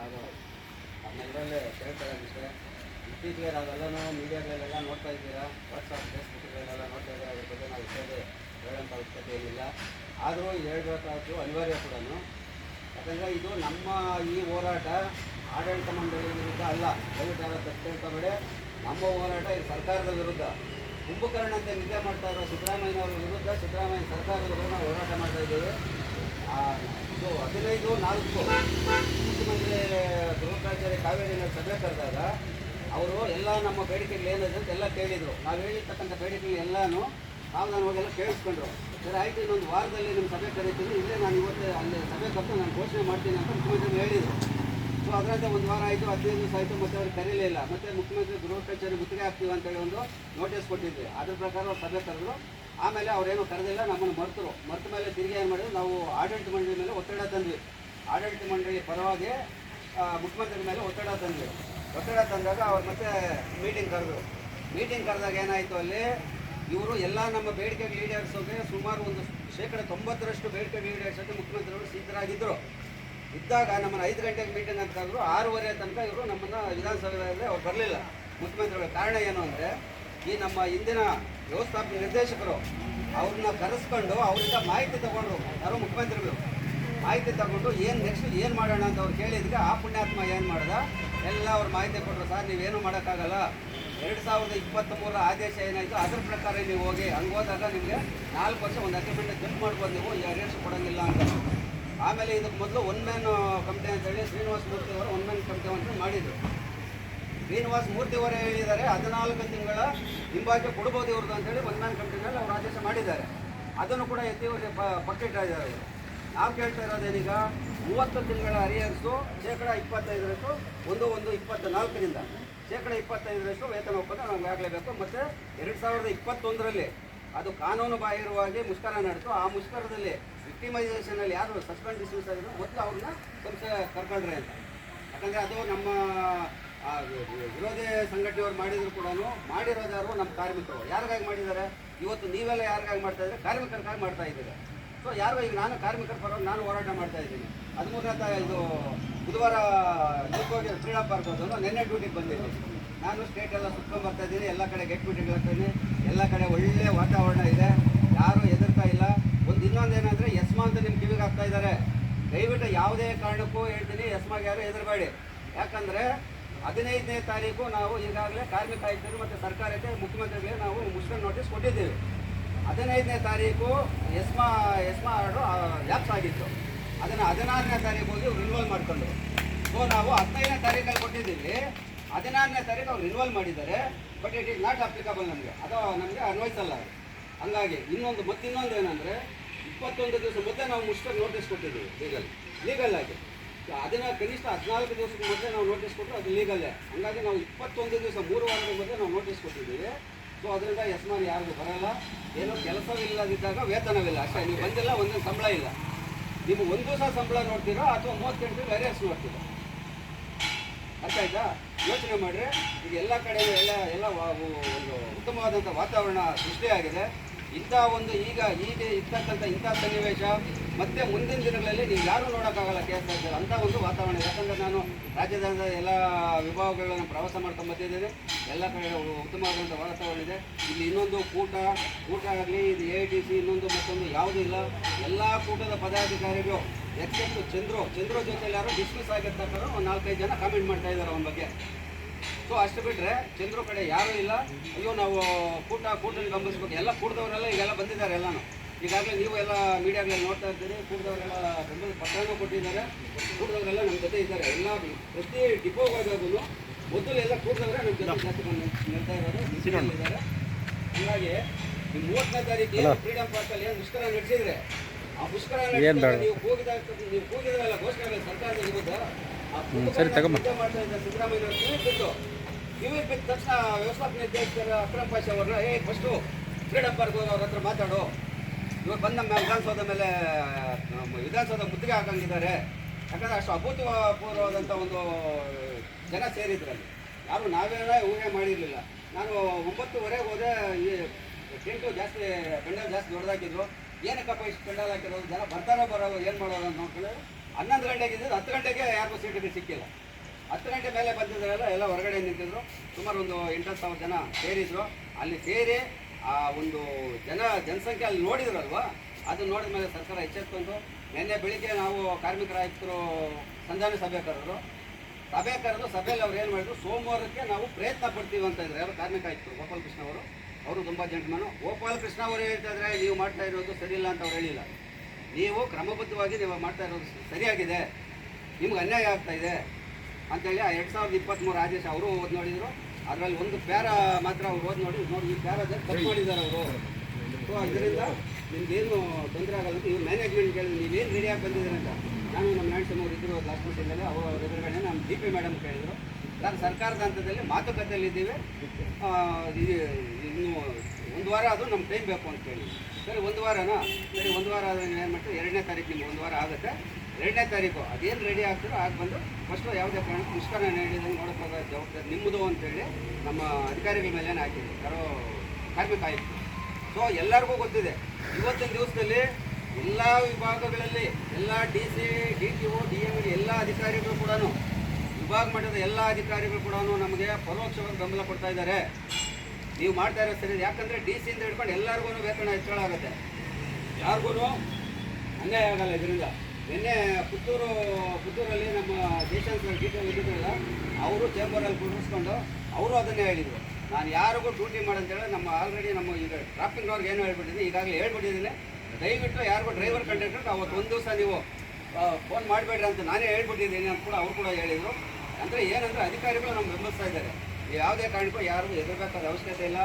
ಆಗೋದು ಅದನ್ನೆಲ್ಲರಲ್ಲೇ ಕೇಳ್ಕೊಳ್ಳೋದಿಷ್ಟೇ ಇತ್ತೀಚೆಗೆ ನಾವೆಲ್ಲನೂ ಮೀಡಿಯಾಗಳಲ್ಲೆಲ್ಲ ನೋಡ್ತಾ ಇದ್ದೀರಾ? ವಾಟ್ಸಪ್ ಫೇಸ್ಬುಕ್ಗಳಲ್ಲೆಲ್ಲ ನೋಡ್ತಾ ಇದ್ದೀರಾ? ಅದ್ರ ಬಗ್ಗೆ ನಾವು ವಿಷಯದೇ ಹೇಳೋಂಥ ಅವಶ್ಯಕತೆ ಏನಿಲ್ಲ. ಆದರೂ ಹೇಳಬೇಕಾದ್ದು ಅನಿವಾರ್ಯ ಕೂಡ ಯಾಕಂದರೆ ಇದು ನಮ್ಮ ಈ ಹೋರಾಟ ಆಡಳಿತ ಮಂಡಳಿ ವಿರುದ್ಧ ಅಲ್ಲ. ದಯವಿಟ್ಟು ಅಂತ ತಿಳ್ಕೊಬೇಡಿ ನಮ್ಮ ಹೋರಾಟ ಇದು ಸರ್ಕಾರದ ವಿರುದ್ಧ. ಕುಂಭಕರ್ಣಂತೆ ನಿದ್ದೆ ಮಾಡ್ತಾ ಇರೋ ಸಿದ್ದರಾಮಯ್ಯನವರ ವಿರುದ್ಧ ಸಿದ್ದರಾಮಯ್ಯ ಸರ್ಕಾರದ ವಿರುದ್ಧ ನಾವು ಹೋರಾಟ ಮಾಡ್ತಾ ಇದ್ದೀವಿ. ಇದು ಹದಿನೈದು ನಾಲ್ಕು ಮುಖ್ಯಮಂತ್ರಿ ಗೃಹಕಾಚಾರ್ಯ ಕಾವೇರಿನಲ್ಲಿ ಸಭೆ ಕರೆದಾಗ ಅವರು ಎಲ್ಲ ನಮ್ಮ ಬೇಡಿಕೆಗಳು ಏನಿದೆ ಅಂತ ಎಲ್ಲ ಕೇಳಿದರು ನಾವು ಹೇಳಿರ್ತಕ್ಕಂಥ ಬೇಡಿಕೆಗಳು ಎಲ್ಲನೂ ಎಲ್ಲ ಕೇಳಿಸ್ಕೊಂಡ್ರು ಸರಿ ಆಯಿತು ಇನ್ನೊಂದು ವಾರದಲ್ಲಿ ನಿಮ್ಮ ಸಭೆ ಕರೀತೀನಿ ಇಲ್ಲೇ ನಾನು ಇವತ್ತು ಅಲ್ಲಿ ಸಭೆ ಕರೆದು ನಾನು ಘೋಷಣೆ ಮಾಡ್ತೀನಿ ಅಂತ ಮುಖ್ಯಮಂತ್ರಿ ಹೇಳಿದರು ಸೊ ಅದರಂತೆ ಒಂದು ವಾರ ಆಯಿತು ಹದಿನೈದು ದಿವಸ ಆಯಿತು ಮತ್ತೆ ಅವ್ರಿಗೆ ಕರೀಲಿಲ್ಲ ಮತ್ತು ಮುಖ್ಯಮಂತ್ರಿ ಗೃಹ ಕಚೇರಿ ಮುತ್ತಿಗೆ ಹಾಕ್ತೀವಿ ಅಂತೇಳಿ ಒಂದು ನೋಟಿಸ್ ಕೊಟ್ಟಿದ್ವಿ ಅದ್ರ ಪ್ರಕಾರ ಅವ್ರು ಸಭೆ ಕರೆದ್ರು. ಆಮೇಲೆ ಅವ್ರೇನು ಕರೆದಿಲ್ಲ, ನಮ್ಮನ್ನು ಮರ್ತರು. ಮರ್ತ ಮೇಲೆ ತಿರುಗಿ ಏನು ಮಾಡಿದ್ರು, ನಾವು ಆಡಳಿತ ಮಂಡಳಿ ಮೇಲೆ ಒತ್ತಡ ತಂದ್ವಿ. ಆಡಳಿತ ಮಂಡಳಿ ಪರವಾಗಿ ಮುಖ್ಯಮಂತ್ರಿ ಮೇಲೆ ಒತ್ತಡ ತಂದ್ವಿ. ಒತ್ತಡ ತಂದಾಗ ಅವ್ರು ಮತ್ತೆ ಮೀಟಿಂಗ್ ಕರೆದ್ರು. ಮೀಟಿಂಗ್ ಕರೆದಾಗ ಏನಾಯಿತು ಅಲ್ಲಿ, ಇವರು ಎಲ್ಲ ನಮ್ಮ ಬೇಡಿಕೆಗಳು ಈಡೇರಿಸೋಕೆ ಸುಮಾರು ಒಂದು ಶೇಕಡ ತೊಂಬತ್ತರಷ್ಟು ಬೇಡಿಕೆಗಳು ಈಡೇರಿಸೋಕೆ ಮುಖ್ಯಮಂತ್ರಿಗಳು ಸಿದ್ಧರಾಗಿದ್ದರು ಇದ್ದಾಗ ನಮ್ಮನ್ನು ಐದು ಗಂಟೆಗೆ ಮೀಟಿಂಗ್ ಅಂತ ಕರೆದ್ರು. ಆರೂವರೆ ತನಕ ಇವರು ನಮ್ಮನ್ನು ವಿಧಾನಸೌಧದಲ್ಲಿ ಅವ್ರು ಬರಲಿಲ್ಲ. ಮುಖ್ಯಮಂತ್ರಿಗಳ ಕಾರಣ ಏನು ಅಂದರೆ, ಈ ನಮ್ಮ ಇಂದಿನ ವ್ಯವಸ್ಥಾಪಕ ನಿರ್ದೇಶಕರು, ಅವ್ರನ್ನ ಕರೆಸ್ಕೊಂಡು ಅವರಿಂದ ಮಾಹಿತಿ ತಗೊಂಡ್ರು ಯಾರೋ ಮುಖ್ಯಮಂತ್ರಿಗಳು ಮಾಹಿತಿ ತಗೊಂಡು ಏನು ನೆಕ್ಸ್ಟ್ ಏನು ಮಾಡೋಣ ಅಂತ ಅವ್ರು ಕೇಳಿದ್ರೆ ಆ ಪುಣ್ಯಾತ್ಮ ಏನು ಮಾಡ್ದ? ಎಲ್ಲ ಅವ್ರು ಮಾಹಿತಿ ಕೊಟ್ಟರು ಸರ್, ನೀವೇನು ಮಾಡೋಕ್ಕಾಗಲ್ಲ. ಎರಡು ಸಾವಿರದ ಇಪ್ಪತ್ತ್ಮೂರರ ಆದೇಶ ಏನಾಯಿತು, ಅದ್ರ ಪ್ರಕಾರ ನೀವು ಹೋಗಿ ಹಂಗೆ ಹೋದಾಗ ನಿಮಗೆ ನಾಲ್ಕು ವರ್ಷ ಒಂದು ಅಗ್ರಿಮೆಂಟ್ ಜಂಪ್ ಮಾಡ್ಬೋದು ನೀವು ಅರೇಸ್ ಕೊಡೋಂಗಿಲ್ಲ ಅಂತ. ಆಮೇಲೆ ಇದಕ್ಕೆ ಮೊದಲು ಒನ್ ಮ್ಯಾನ್ ಕಮಿಟಿ ಅಂತೇಳಿ ಶ್ರೀನಿವಾಸ ಮೂರ್ತಿ ಅವರು ಒನ್ ಮ್ಯಾನ್ ಕಮಿಟಿ ಅಂತ ಮಾಡಿದರು. ಶ್ರೀನಿವಾಸ ಮೂರ್ತಿ ಅವರೇ ಹೇಳಿದ್ದಾರೆ. ಹದಿನಾಲ್ಕು ತಿಂಗಳ ಹಿಂಬಾಗಿ ಕೊಡ್ಬೋದು ಇವ್ರದ್ದು ಅಂತೇಳಿ ಮ್ಯಾನ್ ಕಂಟಿನಲ್ಲಿ ಅವರು ಆದೇಶ ಮಾಡಿದ್ದಾರೆ. ಅದನ್ನು ಕೂಡ ಎತ್ತಿ ಪಕ್ಕಿಟ್ಟ ಇದ್ದಾರೆ ಅವರು. ನಾವು ಕೇಳ್ತಾ ಇರೋದೇನೀಗ, ಮೂವತ್ತು ತಿಂಗಳ ಅರಿಯರ್ಸು ಶೇಕಡ ಇಪ್ಪತ್ತೈದರಷ್ಟು, ಒಂದು ಒಂದು ಇಪ್ಪತ್ತ ನಾಲ್ಕರಿಂದ ಶೇಕಡ ಇಪ್ಪತ್ತೈದರಷ್ಟು ವೇತನ ಒಪ್ಪಂದ ನಮ್ಗೆ ಆಗಲೇಬೇಕು. ಮತ್ತು ಎರಡು ಸಾವಿರದ ಇಪ್ಪತ್ತೊಂದರಲ್ಲಿ ಅದು ಕಾನೂನು ಬಾಹಿರವಾಗಿ ಮುಷ್ಕರ ನಡೆದು, ಆ ಮುಷ್ಕರದಲ್ಲಿ ವಿಕ್ಟಿಮೈಸೇಷನಲ್ಲಿ ಯಾರು ಸಸ್ಪೆಂಡ್ ಡಿಸ್ಮಿಸ್ ಆಗಿದ್ರು ಮೊದಲು ಅವ್ರನ್ನ ಸಂಸ್ಥೆ ಕರ್ಕೊಂಡ್ರೆ ಅಂತ. ಯಾಕಂದರೆ ಅದು ನಮ್ಮ ವಿರೋಧಿ ಸಂಘಟನೆಯವರು ಮಾಡಿದ್ರು ಕೂಡ ಮಾಡಿರೋದು ಯಾರು? ನಮ್ಮ ಕಾರ್ಮಿಕರು. ಯಾರಿಗಾಗಿ ಮಾಡಿದ್ದಾರೆ? ಇವತ್ತು ನೀವೆಲ್ಲ ಯಾರಿಗಾಗಿ ಮಾಡ್ತಾ ಇದ್ರೆ ಕಾರ್ಮಿಕರಿಗಾಗಿ ಮಾಡ್ತಾ ಇದ್ದೀರಿ? ಸೊ ಯಾರು ಈಗ ನಾನು ಕಾರ್ಮಿಕರ ಪರವಾಗಿ ನಾನು ಹೋರಾಟ ಮಾಡ್ತಾ ಇದ್ದೀನಿ. ಹದಿಮೂರನೇ ಇದು ಬುಧವಾರ ಹೋಗಿ ಕ್ರೀಡಾ ಪಾರ್ಕ್ ಅದನ್ನು ನಿನ್ನೆ ಡ್ಯೂಟಿಗೆ ಬಂದಿದ್ದೀನಿ. ನಾನು ಸ್ಟೇಟ್ ಎಲ್ಲ ಸುತ್ಕೊಂಡು ಬರ್ತಾ ಇದ್ದೀನಿ. ಎಲ್ಲ ಕಡೆ ಗೆಟ್ ಮೀಟಿಂಗ್ ಹಾಕ್ತೀನಿ ಎಲ್ಲ ಕಡೆ ಒಳ್ಳೆ ವಾತಾವರಣ ಇದೆ. ಯಾರು ಹೆದರ್ತಾ ಇಲ್ಲ. ಒಂದು ಇನ್ನೊಂದು ಏನಂದರೆ ಯಸ್ಮಾ ಅಂತ ನಿಮ್ಮ ಕಿವಿಗೆ ಹಾಕ್ತಾ ಇದ್ದಾರೆ. ದಯವಿಟ್ಟು ಯಾವುದೇ ಕಾರಣಕ್ಕೂ ಹೇಳ್ತೀನಿ, ಯಸ್ಮಾಗೆ ಯಾರು ಹೆದರಬೇಡಿ. ಯಾಕಂದರೆ ಹದಿನೈದನೇ ತಾರೀಕು ನಾವು ಈಗಾಗಲೇ ಕಾರ್ಮಿಕ ಆಯುಕ್ತರು ಮತ್ತು ಸರ್ಕಾರಕ್ಕೆ ಮುಖ್ಯಮಂತ್ರಿಗಳಿಗೆ ನಾವು ಮುಷ್ಕರ ನೋಟಿಸ್ ಕೊಟ್ಟಿದ್ದೇವೆ. ಹದಿನೈದನೇ ತಾರೀಕು ಎಸ್ಮಾ ಎಸ್ಮಾ ಆರ್ಡ್ರು ಲ್ಯಾಪ್ಸ್ ಆಗಿತ್ತು. ಅದನ್ನು ಹದಿನಾರನೇ ತಾರೀಕು ಹೋಗಿ ರಿನ್ವಲ್ ಮಾಡಿಕೊಂಡು ಸೊ ನಾವು ಹದಿನೈದನೇ ತಾರೀಕಲ್ಲಿ ಕೊಟ್ಟಿದ್ದೀವಿ. ಹದಿನಾರನೇ ತಾರೀಕು ಅವ್ರು ರಿನ್ವಲ್ ಮಾಡಿದ್ದಾರೆ. But it is not applicable ನಮಗೆ. ಅದು ನಮಗೆ ಅನ್ವಯಿಸಲ್ಲ. ಹಂಗಾಗಿ ಇನ್ನೊಂದು, ಮತ್ತಿನ್ನೊಂದು ಏನಂದರೆ, ಇಪ್ಪತ್ತೊಂದು ದಿವಸ ಮೊದಲೇ ನಾವು ಮುಷ್ಕರ ನೋಟಿಸ್ ಕೊಟ್ಟಿದ್ದೀವಿ ಲೀಗಲ್ ಲೀಗಲ್ ಆಗಿ. ಅದನ್ನ ಕನಿಷ್ಠ ಹದಿನಾಲ್ಕು ದಿವಸಕ್ಕೆ ಮೊದಲೇ ನಾವು ನೋಟಿಸ್ ಕೊಟ್ಟರು ಅದು ಲೀಗಲ್ಲೇ ಹಂಗಾಗಿ ನಾವು ಇಪ್ಪತ್ತೊಂದು ದಿವಸ, ಮೂರು ವಾರದ ಮೊದಲೇ ನಾವು ನೋಟಿಸ್ ಕೊಟ್ಟಿದ್ದೀವಿ. ಸೊ ಅದರಿಂದ ಯಜಮಾನ್ ಯಾರಿಗೂ ಬರಲ್ಲ. ಏನೋ ಕೆಲಸವಿಲ್ಲದಿದ್ದಾಗ ವೇತನವಿಲ್ಲ. ಅಷ್ಟೇ, ನೀವು ಬಂದಿಲ್ಲ ಒಂದೊಂದು ಸಂಬಳ ಇಲ್ಲ. ನೀವು ಒಂದು ದಿವಸ ಸಂಬಳ ನೋಡ್ತೀರೋ ಅಥವಾ ಮೂವತ್ತೆಂಟು ಅರಿಯರ್ಸ್ ನೋಡ್ತೀರಾ. ಅರ್ಥ ಆಯ್ತಾ ಯೋಚನೆ ಮಾಡಿರಿ. ಈಗ ಎಲ್ಲ ಕಡೆ ಎಲ್ಲ ಎಲ್ಲ ಒಂದು ಉತ್ತಮವಾದಂಥ ವಾತಾವರಣ ಸೃಷ್ಟಿಯಾಗಿದೆ. ಇಂಥ ಒಂದು ಈಗ ಈಗ ಇರ್ತಕ್ಕಂಥ ಇಂಥ ಸನ್ನಿವೇಶ, ಮತ್ತೆ ಮುಂದಿನ ದಿನಗಳಲ್ಲಿ ನೀವು ಯಾರೂ ನೋಡೋಕ್ಕಾಗಲ್ಲ ಕೆ ಎಸ್ ಆರ್ ಅಂಥ ಒಂದು ವಾತಾವರಣ. ಯಾಕಂದ್ರೆ ನಾನು ರಾಜ್ಯದ ಎಲ್ಲ ವಿಭಾಗಗಳನ್ನು ಪ್ರವಾಸ ಮಾಡ್ಕೊಂಡು ಬಂದಿದ್ದೇನೆ. ಎಲ್ಲ ಕಡೆ ಉತ್ತಮವಾದಂಥ ವಾತಾವರಣ ಇದೆ. ಇಲ್ಲಿ ಇನ್ನೊಂದು ಕೂಟ ಕೂಟ ಆಗಲಿ, ಇದು ಎ ಟಿ ಸಿ ಇನ್ನೊಂದು ಮತ್ತೊಂದು ಯಾವುದೂ ಇಲ್ಲ. ಎಲ್ಲ ಕೂಟದ ಪದಾಧಿಕಾರಿಗಳು ಎಕ್ಸೆಪ್ಟ್ ಚಂದ್ರು ಚಂದ್ರು ಜೊತೆಯಲ್ಲಿ ಯಾರು ಡಿಸ್ಮಿಸ್ ಆಗಿರ್ತಕ್ಕಂಥ ಒಂದು ನಾಲ್ಕೈದು ಜನ ಕಾಮೆಂಟ್ ಮಾಡ್ತಾ ಇದ್ದಾರೆ ಅವನ ಬಗ್ಗೆ. ಸೊ ಅಷ್ಟು ಬಿಟ್ಟರೆ ಚಂದ್ರು ಕಡೆ ಯಾರೂ ಇಲ್ಲ. ಅಯ್ಯೋ ನಾವು ಕೂಟ ಕೂಟನ ಗಮನಿಸ್ಬೇಕು. ಎಲ್ಲ ಕೂಡದವರೆಲ್ಲ ಈಗೆಲ್ಲ ಬಂದಿದ್ದಾರೆ ಎಲ್ಲನೂ. ಈಗಾಗಲೇ ನೀವು ಎಲ್ಲ ಮೀಡಿಯಾಗಳಲ್ಲಿ ನೋಡ್ತಾ ಇರ್ತೀರಿ ಕೂಟದವರೆಲ್ಲ ಬೆಂಬಲ ಪತ್ರನೂ ಕೊಟ್ಟಿದ್ದಾರೆ. ಕೂಟದವರೆಲ್ಲ ನಮ್ಮ ಜೊತೆ ಇದ್ದಾರೆ. ಎಲ್ಲ ಪ್ರತಿ ಡಿಪೋಗೆ ಹೋಗೋದನ್ನು ಮೊದಲು ಎಲ್ಲ ಕೂಟದವರೇ ನಮ್ಮ ಜೊತೆ ಜಾಸ್ತಿ ಬಂದು ನಿಲ್ತಾ ಇರೋದು. ಇದ್ದಾರೆ. ಹಾಗಾಗಿ ಈ ಮೂವತ್ತನೇ ತಾರೀಕು ಫ್ರೀಡಮ್ ಪಾರ್ಕಲ್ಲಿ ಏನು ಮುಷ್ಕರ ನಡೆಸಿದ್ರೆ ಆ ಮುಷ್ಕರ ನೀವು ಕೂಗಿದಾಗ ನೀವು ಕೂಗಿದ್ರಲ್ಲ ಘೋಷಣೆ ಸರ್ಕಾರದ ವಿರುದ್ಧ ತಗೊಂಬ. ಇದ್ದ ಸಿದ್ದರಾಮಯ್ಯ ಅವರು. ಕಿವಿ ಬಿದ್ದು ತಕ್ಷಣ ವ್ಯವಸ್ಥಾಪಕ ನಿರ್ದೇಶಕರ ಅಕ್ರಮ್ ಪಾಷ ಅವ್ರನ್ನ, ಏ, ಫಸ್ಟು ಫ್ರೀಡಮ್ ಪಾರ್ಕ್ ಹೋಗಿ ಅವ್ರ ಹತ್ರ ಮಾತಾಡು. ಇವಾಗ ಬಂದ ಮೇಲೆ ವಿಧಾನಸೌಧ ಮೇಲೆ ವಿಧಾನಸೌಧ ಮುತ್ತಿಗೆ ಹಾಕಂಗಿದ್ದಾರೆ. ಯಾಕಂದ್ರೆ ಅಷ್ಟು ಅಭೂತಪೂರ್ವವಾದಂಥ ಒಂದು ಜನ ಸೇರಿದ್ರಲ್ಲಿ. ಯಾರು ನಾವೇನ ಊಹೆ ಮಾಡಿರಲಿಲ್ಲ. ನಾನು ಒಂಬತ್ತುವರೆಗೆ ಹೋದೆ, ಈ ಟೆಂಟು ಜಾಸ್ತಿ ಪೆಂಡಲ್ ಜಾಸ್ತಿ ದೊಡ್ಡದಾಕಿದ್ರು. ಏನಕ್ಕಪ್ಪ ಇಷ್ಟು ಪೆಂಡಲ್ ಹಾಕಿರೋದು? ಜನ ಬರ್ತಾರೋ ಬರೋ ಏನು ಮಾಡೋದು ನೋಡ್ಕೊಂಡು ಹನ್ನೊಂದು ಗಂಟೆಗೆ ಇದ್ದಿದ್ದು ಹತ್ತು ಗಂಟೆಗೆ ಯಾರಿಗೂ ಸೀಟಿಗೆ ಸಿಕ್ಕಿಲ್ಲ. ಹತ್ತು ಗಂಟೆ ಮೇಲೆ ಬಂದಿದ್ದಾರೆಲ್ಲ ಎಲ್ಲ ಹೊರಗಡೆ ನಿಂತಿದ್ರು. ಸುಮಾರು ಒಂದು ಎಂಟತ್ತು ಸಾವಿರ ಜನ ಸೇರಿದ್ರು. ಅಲ್ಲಿ ಸೇರಿ ಆ ಒಂದು ಜನ, ಜನಸಂಖ್ಯೆ ಅಲ್ಲಿ ನೋಡಿದ್ರಲ್ವಾ? ಅದು ನೋಡಿದ ಮೇಲೆ ಸರ್ಕಾರ ಎಚ್ಚೆತ್ಕೊಂಡು ನಿನ್ನೆ ಬೆಳಿಗ್ಗೆ ನಾವು ಕಾರ್ಮಿಕರ ಆಯುಕ್ತರು ಸಂಧಾನ ಸಭೆ ಕರೆದ್ರು. ಸಭೆ ಕರೆದು ಸಭೆಯಲ್ಲಿ ಅವ್ರು ಏನು ಮಾಡಿದ್ರು? ಸೋಮವಾರಕ್ಕೆ ನಾವು ಪ್ರಯತ್ನ ಪಡ್ತೀವಿ ಅಂತ ಇದ್ರೆ. ಅವರು ಕಾರ್ಮಿಕ ಆಯುಕ್ತರು, ಗೋಪಾಲಕೃಷ್ಣ ಅವರು. ಅವರು ತುಂಬ ಜಂಟ್ಮನು ಗೋಪಾಲಕೃಷ್ಣ ಅವರು ಹೇಳ್ತಾ ಇದ್ರೆ, ನೀವು ಮಾಡ್ತಾ ಇರೋದು ಸರಿ ಇಲ್ಲ ಅಂತ ಅವ್ರು ಹೇಳಿಲ್ಲ. ನೀವು ಕ್ರಮಬದ್ಧವಾಗಿ ನೀವು ಮಾಡ್ತಾ ಇರೋದು ಸರಿಯಾಗಿದೆ. ನಿಮ್ಗೆ ಅನ್ಯಾಯ ಆಗ್ತಾ ಇದೆ ಅಂತೇಳಿ ಆ ಎರಡು ಸಾವಿರದ ಇಪ್ಪತ್ತ್ಮೂರು ಆದೇಶ ಅವರು ಓದಿ ನೋಡಿದರು. ಅದರಲ್ಲಿ ಒಂದು ಪ್ಯಾರ ಮಾತ್ರ ಅವ್ರು ಓದಿ ನೋಡಿ ನೋಡಿ ಈ ಪ್ಯಾರದಲ್ಲಿ ಕಟ್ ಮಾಡಿದ್ದಾರೆ ಅವರು. ಸೊ ಅದರಿಂದ ನಿಮ್ಗೇನು ತೊಂದರೆ ಆಗಲ್ಲ ನೀವು ಇವ್ರು ಮ್ಯಾನೇಜ್ಮೆಂಟ್ ಕೇಳಿದ್ರು ನೀವೇನು ರೆಡಿಯಾಗಿ ಬಂದಿದ್ದೀರ ಅಂತ. ನಾನು ನಮ್ಮ ನಾಡ್ಸಮ್ ಅವ್ರು ಇದ್ದರು ಲಾಸ್ಟ್ ಮೀಟಿಂಗಲ್ಲಿ ಅವರು ಎದುರುಗಡೆ ನಮ್ಮ ಡಿ ಪಿ ಮೇಡಮ್ ಕೇಳಿದರು. ನಾನು ಸರ್ಕಾರದ ಹಂತದಲ್ಲಿ ಮಾತುಕತೆಯಲ್ಲಿದ್ದೀವಿ. ಇನ್ನು ಒಂದು ವಾರ ಅದು ನಮ್ಮ ಟೈಮ್ ಬೇಕು ಅಂತ ಹೇಳಿ. ಸರಿ, ಒಂದು ವಾರನಾ? ಸರಿ, ಒಂದು ವಾರ ಆದರೆ ಏನು ಮಾಡ್ತೀವಿ ಎರಡನೇ ತಾರೀಕು ನಿಮ್ಗೆ ಒಂದು ವಾರ ಆಗುತ್ತೆ. ಎರಡನೇ ತಾರೀಕು, ಅದೇನು ರೆಡಿ ಆಗ್ತಾರೋ ಆಗ ಬಂದು ಫಸ್ಟು ಯಾವುದೇ ಕಾರಣಕ್ಕೂ ಮುಷ್ಕರ ನೀಡಿದಂಗೆ ನೋಡೋಕ್ಕಾಗ ಜವಾಬ್ದಾರಿ ನಿಮ್ಮದು ಅಂತೇಳಿ ನಮ್ಮ ಅಧಿಕಾರಿಗಳ ಮೇಲೆ ಹಾಕಿದ್ವಿ ಯಾರೋ ಕಾರ್ಮಿಕ ಆಯಿತು ಸೊ ಎಲ್ಲರಿಗೂ ಗೊತ್ತಿದೆ. ಇವತ್ತಿನ ದಿವಸದಲ್ಲಿ ಎಲ್ಲ ವಿಭಾಗಗಳಲ್ಲಿ, ಎಲ್ಲ D C D T O D M ಎಲ್ಲ ಅಧಿಕಾರಿಗಳು ಕೂಡ ವಿಭಾಗ ಮಟ್ಟದ ಎಲ್ಲ ಅಧಿಕಾರಿಗಳು ಕೂಡ ನಮಗೆ ಪರೋಕ್ಷವಾಗಿ ಬೆಂಬಲ ಕೊಡ್ತಾ ಇದ್ದಾರೆ. ನೀವು ಮಾಡ್ತಾ ಇರೋ ಸರಿ ಯಾಕಂದರೆ ಡಿ ಸಿಯಿಂದ ಹಿಡ್ಕೊಂಡು ಎಲ್ಲರಿಗೂ ವೇತನ ಹೆಚ್ಚಳ ಆಗುತ್ತೆ. ಯಾರಿಗೂ ಅನ್ಯಾಯ ಆಗಲ್ಲ ಇದರಿಂದ. ನಿನ್ನೆ ಪುತ್ತೂರು, ಪುತ್ತೂರಲ್ಲಿ ನಮ್ಮ ದೇಶಾಂತ ಟಿ ಇದ್ದಿದ್ರಲ್ಲ ಅವರು ಚೇಂಬರಲ್ಲಿ ಕುಡಿಸ್ಕೊಂಡು ಅವರು ಅದನ್ನೇ ಹೇಳಿದರು. ನಾನು ಯಾರಿಗೂ ಡ್ಯೂಟಿ ಮಾಡಂತೇಳಿ ನಮ್ಮ ಆಲ್ರೆಡಿ ನಮ್ಮ ಈಗ ಟ್ರಾಫಿಕ್ನವ್ರಿಗೆ ಏನು ಹೇಳ್ಬಿಟ್ಟಿದ್ದೀನಿ, ಈಗಾಗಲೇ ಹೇಳ್ಬಿಟ್ಟಿದ್ದೀನಿ. ದಯವಿಟ್ಟು ಯಾರಿಗೂ ಡ್ರೈವರ್ ಕಂಡಕ್ಟರ್ ಅವತ್ತು ಒಂದು ದಿವಸ ನೀವು ಫೋನ್ ಮಾಡಬೇಡ್ರಿ ಅಂತ ನಾನೇ ಹೇಳ್ಬಿಟ್ಟಿದ್ದೀನಿ ಅಂತ ಕೂಡ ಅವ್ರು ಕೂಡ ಹೇಳಿದರು. ಅಂದರೆ ಏನಂದರೆ ಅಧಿಕಾರಿಗಳು ನಮ್ಮ ಬೆಂಬಲಿಸ್ತಾ ಇದ್ದಾರೆ. ಯಾವುದೇ ಕಾರಣಕ್ಕೂ ಯಾರು ಹೆದರ್ಬೇಕಾದ ಅವಶ್ಯಕತೆ ಇಲ್ಲ.